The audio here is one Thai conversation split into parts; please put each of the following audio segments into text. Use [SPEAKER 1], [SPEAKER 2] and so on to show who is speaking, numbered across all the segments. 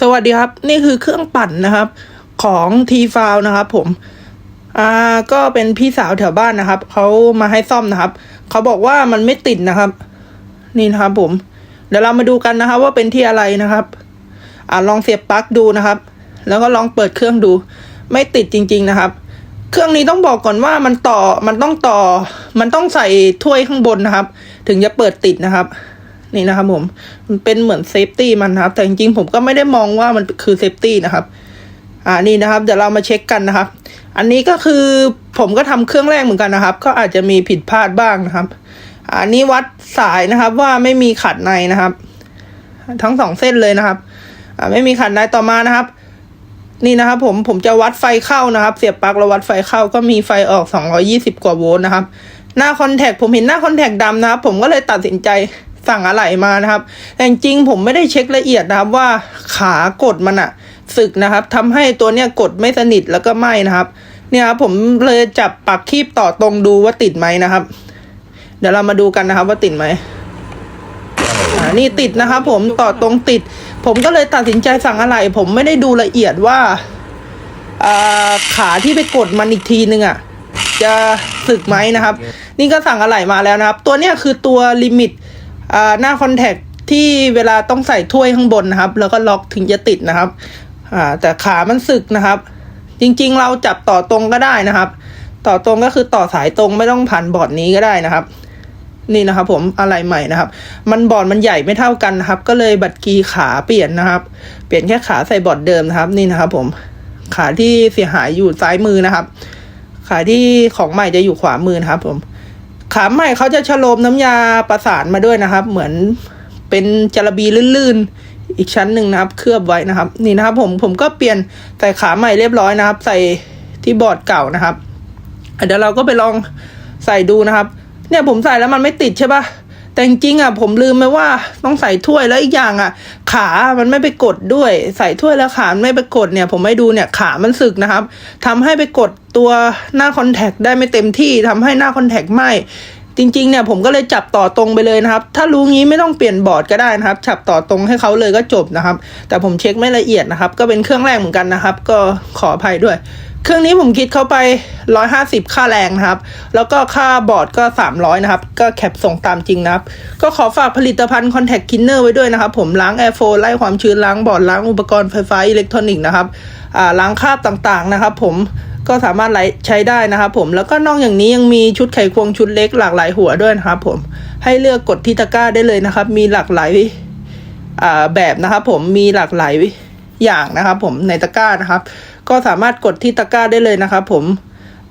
[SPEAKER 1] สวัสดีครับ นี่คือเครื่องปั่นนะครับ ของทีฟาวนะครับ ผม อ่าก็เป็นพี่สาวแถวบ้านนะครับเขามาให้ซ่อมนะครับเขาบอกว่ามันไม่ติดนะครับ นี่นะครับ ผม เดี๋ยวเรามาดูกันนะครับ ว่าเป็นที่อะไรนะครับ อ่าลองเสียบปลั๊กดูนะครับ แล้วก็ลองเปิดเครื่องดู ไม่ติดจริง ๆนะครับ เครื่องนี้ต้องบอกก่อนว่ามันต่อมันต้องต่อ มันต้องใส่ถ้วยข้างบนนะครับ ถึงจะเปิดติดนะครับ นี่นะครับผมมันเป็นเหมือนเซฟตี้มันนะครับ แต่จริงๆผมก็ไม่ได้มองว่ามันคือเซฟตี้นะครับอ่านี่นะครับ เดี๋ยวเรามาเช็คกันนะครับ อันนี้ก็คือผมก็ทำเครื่องแรกเหมือนกันนะครับ ก็อาจจะมีผิดพลาดบ้างนะครับ อันนี้วัดสายนะครับว่าไม่มีขัดในนะครับ ทั้งสองเส้นเลยนะครับอ่าไม่มีขัดในต่อมานะครับ นี่นะครับ ผมผมจะวัดไฟเข้านะครับ เสียบปลั๊กแล้ววัดไฟเข้าก็มีไฟออก220กว่าโวลต์นะครับ หน้าคอนแทคผมเห็นหน้าคอนแทคดำนะครับ ผมก็เลยตัดสินใจ สั่งอะไหล่มานะครับ แต่จริงผมไม่ได้เช็คละเอียดนะครับว่าขากดมันอะสึกนะครับทำให้ตัวเนี้ยกดไม่สนิทแล้วก็ไหมนะครับ เนี่ยครับผมเลยจับปักคีบต่อตรงดูว่าติดไหมนะครับ เดี๋ยวเรามาดูกันนะครับว่าติดไหมนี่ติดนะครับผมต่อตรงติด ผมก็เลยตัดสินใจสั่งอะไรผมไม่ได้ดูละเอียดว่าขาที่ไปกดมันอีกทีนึงอะจะสึกไหมนะครับ นี่ก็สั่งอะไรมาแล้วนะครับ ตัวเนี้ยคือตัวลิมิต หน้าคอนแทคที่เวลาต้องใส่ถ้วยข้างบนนะครับ แล้วก็ล็อกถึงจะติดนะครับแต่ขามันสึกนะครับ จริงๆเราจับต่อตรงก็ได้นะครับ ต่อตรงก็คือต่อสายตรงไม่ต้องผ่านบอร์ดนี้ก็ได้นะครับ นี่นะครับ ผมอะไรใหม่นะครับ มันบอร์ดมันใหญ่ไม่เท่ากันนะครับ ก็เลยบัตรกีขาเปลี่ยนนะครับ เปลี่ยนแค่ขาใส่บอร์ดเดิมนะครับ นี่นะครับ ผมขาที่เสียหายอยู่ซ้ายมือนะครับ ขาที่ของใหม่จะอยู่ขวามือนะครับ ผม ขาใหม่เขาจะฉโลมน้ำยาประสานมาด้วยนะครับ เหมือนเป็นจระบีลื่นๆ อีกชั้นหนึ่งนะครับ เคลือบไว้นะครับ นี่นะครับ ผมผมก็เปลี่ยนใส่ขาใหม่เรียบร้อยนะครับ ใส่ที่บอร์ดเก่านะครับเดี๋ยวเราก็ไปลองใส่ดูนะครับ เนี่ยผมใส่แล้วมันไม่ติดใช่ปะ แต่จริงอะผมลืมไปว่าต้องใส่ถ้วยแล้วอีกอย่างอะ ขามันไม่ไปกดด้วย ใส่ถ้วยแล้วขามไม่ไปกดเนี่ย ผมไม่ดูเนี่ยขามันสึกนะครับทำให้ไปกดตัวหน้าคอนแทคได้ไม่เต็มที่ทำให้หน้าคอนแทคไหมจริงๆเนี่ยผมก็เลยจับต่อตรงไปเลยนะครับ ถ้ารู้งี้ไม่ต้องเปลี่ยนบอร์ดก็ได้นะครับ จับต่อตรงให้เขาเลยก็จบนะครับ แต่ผมเช็คไม่ละเอียดนะครับ ก็เป็นเครื่องแรกเหมือนกันนะครับ ก็ขออภัยด้วย เครื่องนี้ผมคิดเข้าไป 150 ค่าแรงนะครับ แล้วก็ค่าบอร์ดก็ 300 นะครับ ก็แคปส่งตามจริงนะครับ ก็ขอฝากผลิตภัณฑ์ Contact Cleaner ไว้ด้วยนะครับ ผมล้างแอร์โฟไล่ความชื้นล้างบอร์ดล้างอุปกรณ์ไฟฟ้าอิเล็กทรอนิกส์นะครับล้างคราบต่างๆนะครับ ผมก็สามารถใช้ได้นะครับผมแล้วก็นอกอย่างนี้ยังมีชุดไขควงชุดเล็กหลากหลายหัวด้วยนะครับผมให้เลือกกดที่ตะกร้าได้เลยนะครับ มีหลากหลายแบบนะครับ ผมมีหลากหลายอย่างนะครับ ผมในตะกร้านะครับ ก็สามารถกดที่ตะกร้าได้เลยนะครับผม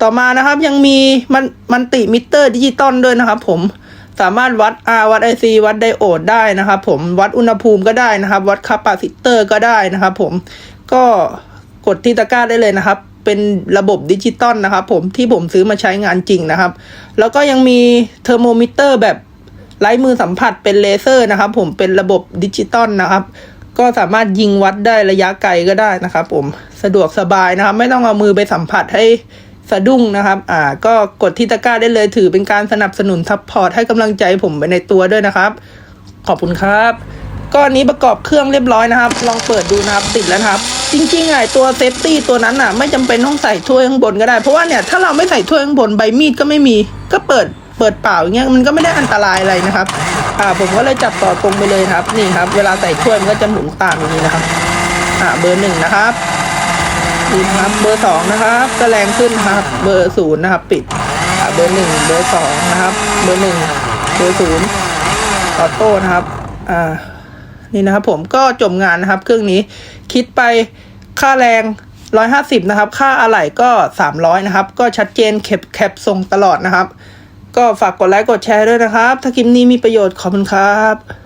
[SPEAKER 1] ต่อมานะครับยังมีมันมันติมิเตอร์ดิจิตอลด้วยนะครับผมสามารถวัด R วัด IC วัดไดโอดได้นะครับผมวัดอุณหภูมิก็ได้นะครับ วัดคาปาซิเตอร์ก็ได้นะครับผมก็กดที่ตะกร้าได้เลยนะครับ เป็นระบบดิจิตอลนะครับผมที่ผมซื้อมาใช้งานจริงนะครับ แล้วก็ยังมีเทอร์โมมิเตอร์แบบไร้มือสัมผัสเป็นเลเซอร์นะครับ ผมเป็นระบบดิจิตอลนะครับ ก็สามารถยิงวัดได้ระยะไกลก็ได้นะครับ ผม สะดวกสบายนะครับ ไม่ต้องเอามือไปสัมผัสให้สะดุ้งนะครับ อ่า ก็กดที่ตะกร้าได้เลยถือเป็นการสนับสนุนซัพพอร์ตให้กำลังใจผมไปในตัวด้วยนะครับ ขอบคุณครับก็อันนี้ประกอบเครื่องเรียบร้อยนะครับ ลองเปิดดูนะครับติดแล้วครับ จริงๆไอ้ตัวเซฟตี้ตัวนั้นอะ ไม่จำเป็นต้องใส่ถ้วยข้างบนก็ได้ เพราะว่าเนี่ยถ้าเราไม่ใส่ถ้วยข้างบนใบมีดก็ไม่มี ก็เปิดเปิดเปล่าอย่างเงี้ยมันก็ไม่ได้อันตรายอะไรนะครับ อ่าผมก็เลยจับต่อตรงไปเลยครับ นี่ครับ เวลาใส่ถ้วยมันก็จะหมุนตามอย่างนี้นะครับ อ่าเบอร์หนึ่งนะครับ นี่นครับ เบอร์สองนะครับก็แรงขึ้นครับ เบอร์ศูนย์นะครับ ปิดอ่าเบอร์หนึ่งเบอร์สองนะครับ เบอร์หนึ่งเบอร์ศูนย์ออโต้นะครับอ่านี่นะครับผมก็จบงานนะครับ เครื่องนี้คิดไปค่าแรงร้อยห้าสิบนะครับ ค่าอะไหล่ก็สามร้อยนะครับ ก็ชัดเจนแคปแคปส่งตลอดนะครับ ก็ฝากกดไลค์กดแชร์ด้วยนะครับ ถ้าคลิปนี้มีประโยชน์ขอบคุณครับ